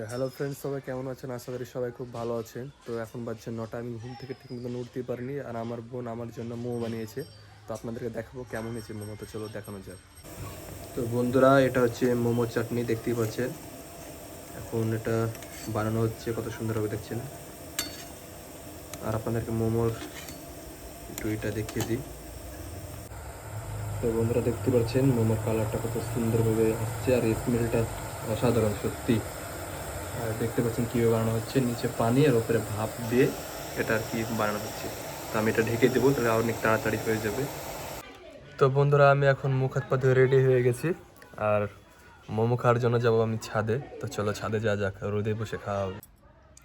তো hello friends সবাই কেমন আছেন? আশা করি সবাই খুব ভালো আছেন। তো এখন বাজছে নটা, আমি ঘুম থেকে ঠিক মতন উঠতেই পারিনি আর আমার বোন আমার জন্য মোমো বানিয়েছে। তো আপনাদেরকে দেখাবো কেমন হয়েছে মোমো। তো চলো দেখানো যাক। তো বন্ধুরা, এটা হচ্ছে মোমো চাটনি, দেখতেই পাচ্ছেন। এখন এটা বানানো হচ্ছে, কত সুন্দরভাবে দেখছেন। আর আপনাদেরকে মোমোর একটু এটা দেখিয়ে দিই। তো বন্ধুরা দেখতে পাচ্ছেন, মোমোর কালারটা কত সুন্দরভাবে আসছে আর স্মেলটা অসাধারণ, সত্যি। দেখতে পাচ্ছেন কীভাবে বানানো হচ্ছে। নিচে পানি আর ওপরে ভাপ দিয়ে এটা আর কি বানানো হচ্ছে। তো আমি এটা ঢেকে দেবো, তাহলে অনেক তাড়াতাড়ি হয়ে যাবে। তো বন্ধুরা, আমি এখন মুখ হাত পা রেডি হয়ে গেছি। আর মোমো খাওয়ার জন্য যাব আমি ছাদে। তো চলো ছাদে যা যাক, রোদে বসে খাওয়া হবে।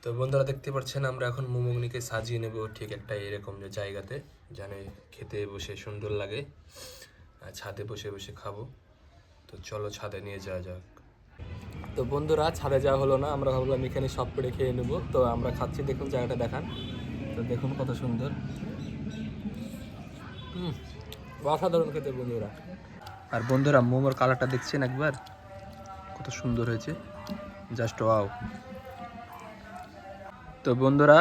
তো বন্ধুরা, দেখতে পাচ্ছেন আমরা এখন মোমোগুলিকে সাজিয়ে নেব ঠিক একটা এরকম যে জায়গাতে জানে খেতে বসে সুন্দর লাগে। ছাদে বসে বসে খাব। তো চলো ছাদে নিয়ে যাওয়া যাক। তো বন্ধুরা, ছাদে যাওয়া হলো না, আমরা ভাবলাম এখানে সব পেড়ে খেয়ে নেব। তো আমরা খাচ্ছি, দেখুন জায়গাটা দেখান। তো দেখুন কত সুন্দর। হুম, অসাধারণ খেতে বন্ধুরা। আর বন্ধুরা, মোমোর কালারটা দেখছেন একবার? কত সুন্দর হয়েছে। Just wow. তো বন্ধুরা,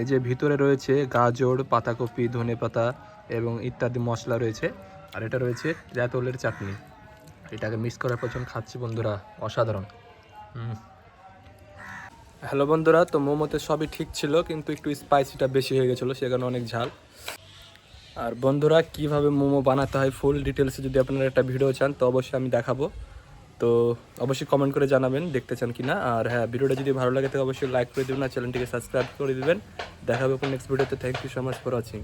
এই যে ভিতরে রয়েছে গাজর, পাতাকপি, ধনে পাতা এবং ইত্যাদি মশলা রয়েছে, আর এটা রয়েছে জাতলের চাটনি। এটাকে মিক্স করার পর খাচ্ছি বন্ধুরা, অসাধারণ। হ্যালো বন্ধুরা, তো মোমোতে সবই ঠিক ছিল, কিন্তু একটু স্পাইসিটা বেশি হয়ে গেছিল, সে কারণে অনেক ঝাল। আর বন্ধুরা, কীভাবে মোমো বানাতে হয় ফুল ডিটেলসে যদি আপনারা একটা ভিডিও চান, তো অবশ্যই আমি দেখাবো। তো অবশ্যই কমেন্ট করে জানাবেন, দেখতে চান কি না আর হ্যাঁ ভিডিওটা যদি ভালো লাগে তাহলে অবশ্যই লাইক করে দেবেন, আর চ্যানেলটিকে সাবস্ক্রাইব করে দেবেন। দেখাবে নেক্সট ভিডিওতে thank you so much for watching